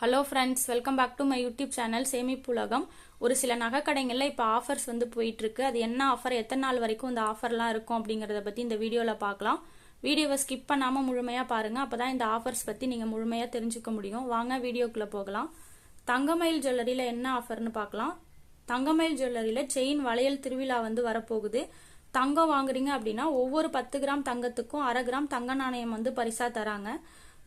Hello friends welcome back to my YouTube channel Semippulagam. ஒரு சில நகைக்கடைங்களில் இப்போ ஆஃபர்ஸ் வந்து போயிட்டுருக்கு. அது என்ன ஆஃபர் எத்தனை நாள் வரைக்கும் இந்த ஆஃபர்லாம் இருக்கும் அப்படிங்கிறத பற்றி இந்த வீடியோவில் பார்க்கலாம். வீடியோவை ஸ்கிப் பண்ணாமல் முழுமையாக பாருங்கள் அப்போ தான் இந்த ஆஃபர்ஸ் பற்றி நீங்கள் முழுமையாக தெரிஞ்சுக்க முடியும். வாங்க வீடியோக்குள்ளே போகலாம். தங்கமயில் ஜுவல்லரியில் என்ன ஆஃபர்னு பார்க்கலாம். தங்கமயில் ஜுவல்லரியில் செயின் வளையல் திருவிழா வந்து வரப்போகுது. தங்கம் வாங்குறீங்க அப்படின்னா ஒவ்வொரு பத்து கிராம் தங்கத்துக்கும் அரை கிராம் தங்க நாணயம் வந்து பரிசாக தராங்க.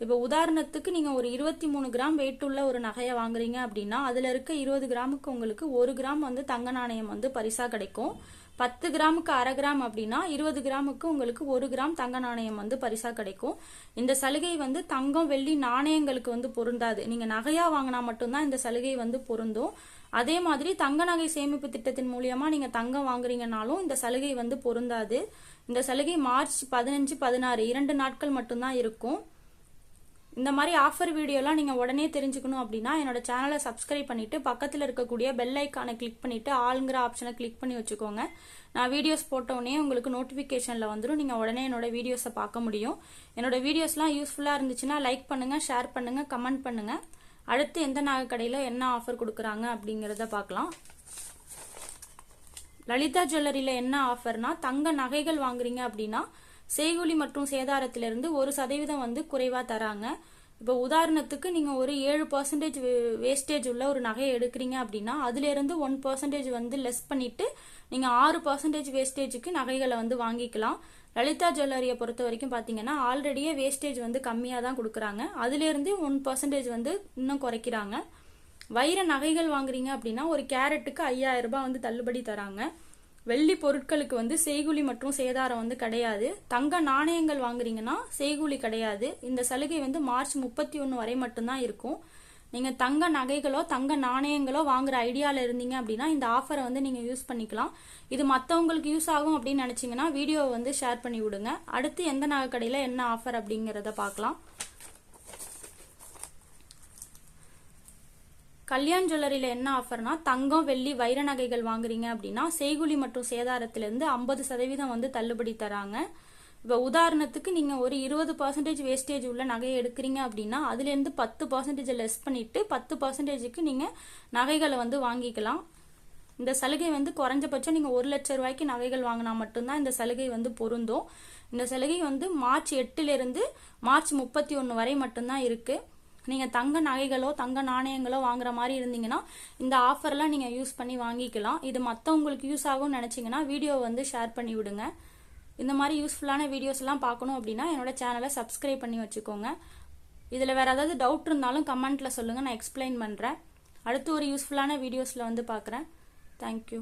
இப்போ உதாரணத்துக்கு நீங்கள் ஒரு இருபத்தி மூணு கிராம் வெயிட் உள்ள ஒரு நகையை வாங்குறீங்க அப்படின்னா அதில் இருக்க இருபது கிராமுக்கு உங்களுக்கு ஒரு கிராம் வந்து தங்க நாணயம் வந்து பரிசாக கிடைக்கும். பத்து கிராமுக்கு அரை கிராம் அப்படின்னா இருபது கிராமுக்கு உங்களுக்கு ஒரு கிராம் தங்க நாணயம் வந்து பரிசா கிடைக்கும். இந்த சலுகை வந்து தங்கம் வெள்ளி நாணயங்களுக்கு வந்து பொருந்தாது. நீங்க நகையா வாங்கினா மட்டும்தான் இந்த சலுகை வந்து பொருந்தும். அதே மாதிரி தங்க நகை சேமிப்பு திட்டத்தின் மூலியமா நீங்க தங்கம் வாங்குறீங்கனாலும் இந்த சலுகை வந்து பொருந்தாது. இந்த சலுகை மார்ச் பதினஞ்சு பதினாறு இரண்டு நாட்கள் மட்டும்தான் இருக்கும். இந்த மாதிரி ஆஃபர் வீடியோலாம் நீங்கள் உடனே தெரிஞ்சுக்கணும் அப்படின்னா என்னோட சேனலை சப்ஸ்கிரைப் பண்ணிட்டு பக்கத்தில் இருக்கக்கூடிய பெல் ஐக்கானை கிளிக் பண்ணிவிட்டு ஆளுங்கிற ஆப்ஷனை கிளிக் பண்ணி வச்சுக்கோங்க. நான் வீடியோஸ் போட்டோடனே உங்களுக்கு நோட்டிஃபிகேஷனில் வந்துடும் நீங்கள் உடனே என்னோட வீடியோஸை பார்க்க முடியும். என்னோட வீடியோஸ்லாம் யூஸ்ஃபுல்லாக இருந்துச்சுன்னா லைக் பண்ணுங்கள் ஷேர் பண்ணுங்கள் கமெண்ட் பண்ணுங்கள் அடுத்து எந்த நகை கடையில் என்ன ஆஃபர் கொடுக்குறாங்க அப்படிங்கிறத பார்க்கலாம். லலிதா ஜுவல்லரியில் என்ன ஆஃபர்னா தங்க நகைகள் வாங்குறீங்க அப்படின்னா செய்கூலி மற்றும் சேதாரத்திலிருந்து ஒரு சதவீதம் வந்து குறைவாக தராங்க. இப்போ உதாரணத்துக்கு நீங்கள் ஒரு ஏழு பர்சன்டேஜ் வேஸ்டேஜ் உள்ள ஒரு நகையை எடுக்கிறீங்க அப்படின்னா அதுலேருந்து ஒன் பர்சன்டேஜ் வந்து லெஸ் பண்ணிவிட்டு நீங்கள் ஆறு பர்சன்டேஜ் வேஸ்டேஜுக்கு நகைகளை வந்து வாங்கிக்கலாம். லலிதா ஜுவல்லரியை பொறுத்த வரைக்கும் பார்த்தீங்கன்னா ஆல்ரெடியே வேஸ்டேஜ் வந்து கம்மியாக தான் கொடுக்குறாங்க. அதுலேருந்து ஒன் பர்சன்டேஜ் வந்து இன்னும் குறைக்கிறாங்க. வைர நகைகள் வாங்குறீங்க அப்படின்னா ஒரு கேரட்டுக்கு ஐயாயிரம் ரூபாய் வந்து தள்ளுபடி தராங்க. வெள்ளி பொருட்களுக்கு வந்து செய்கூலி மற்றும் சேதாரம் வந்து கிடையாது. தங்க நாணயங்கள் வாங்குறீங்கன்னா செய்கூலி கிடையாது. இந்த சலுகை வந்து மார்ச் முப்பத்தி ஒன்று வரை மட்டும்தான் இருக்கும். நீங்கள் தங்க நகைகளோ தங்க நாணயங்களோ வாங்குற ஐடியாவில் இருந்தீங்க அப்படின்னா இந்த ஆஃபரை வந்து நீங்கள் யூஸ் பண்ணிக்கலாம். இது மற்றவங்களுக்கு யூஸ் ஆகும் அப்படின்னு நினச்சிங்கன்னா வீடியோவை வந்து ஷேர் பண்ணி விடுங்க. அடுத்து எந்த நகை கடையில் என்ன ஆஃபர் அப்படிங்கிறத பார்க்கலாம். கல்யாண் ஜுவல்லரியில் என்ன ஆஃபர்னா தங்கம் வெள்ளி வைர நகைகள் வாங்குறீங்க அப்படின்னா செய்குலி மற்றும் சேதாரத்திலேருந்து ஐம்பது சதவீதம் வந்து தள்ளுபடி தராங்க. இப்போ உதாரணத்துக்கு நீங்கள் ஒரு இருபது பர்சன்டேஜ் வேஸ்டேஜ் உள்ள நகையை எடுக்கிறீங்க அப்படின்னா அதுலேருந்து பத்து பர்சன்டேஜை லெஸ் பண்ணிவிட்டு பத்து பர்சன்டேஜுக்கு நீங்கள் நகைகளை வந்து வாங்கிக்கலாம். இந்த சலுகை வந்து குறைஞ்சபட்சம் நீங்கள் ஒரு லட்ச ரூபாய்க்கு நகைகள் வாங்கினா மட்டும்தான் இந்த சலுகை வந்து பொருந்தும். இந்த சலுகை வந்து மார்ச் எட்டுலேருந்து மார்ச் முப்பத்தி ஒன்று வரை மட்டும்தான் இருக்குது நீங்கள் தங்க நகைகளோ தங்க நாணயங்களோ வாங்குற மாதிரி இருந்தீங்கன்னா இந்த ஆஃபர்லாம் நீங்கள் யூஸ் பண்ணி வாங்கிக்கலாம். இது மற்றவங்களுக்கு யூஸ் ஆகும்னு நினச்சிங்கன்னா வீடியோ வந்து ஷேர் பண்ணி விடுங்க. இந்த மாதிரி யூஸ்ஃபுல்லான வீடியோஸ் எல்லாம் பார்க்கணும் அப்படின்னா என்னோட சேனலை சப்ஸ்கிரைப் பண்ணி வச்சுக்கோங்க. இதில் வேறு ஏதாவது டவுட் இருந்தாலும் கமெண்ட்டில் சொல்லுங்கள் நான் எக்ஸ்பிளைன் பண்ணுறேன் அடுத்து ஒரு யூஸ்ஃபுல்லான வீடியோஸில் வந்து பார்க்குறேன். தேங்க்யூ